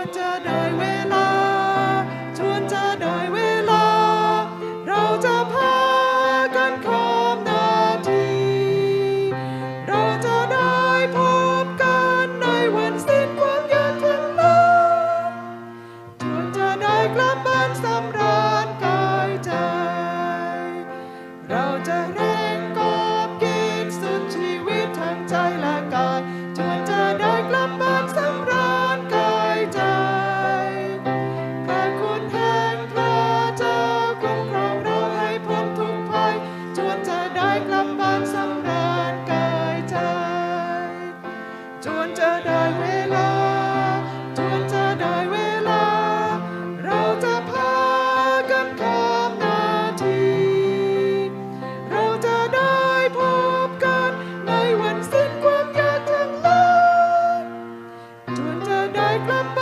วนเธอโดยเวลา ชวนเธอโดยเวลา เราจะพากันข้มนาที เราจะได้พบกันในวันสิ้นความยากทั้งนั้ชวนเธอได้กลับบ้านสำราญ like a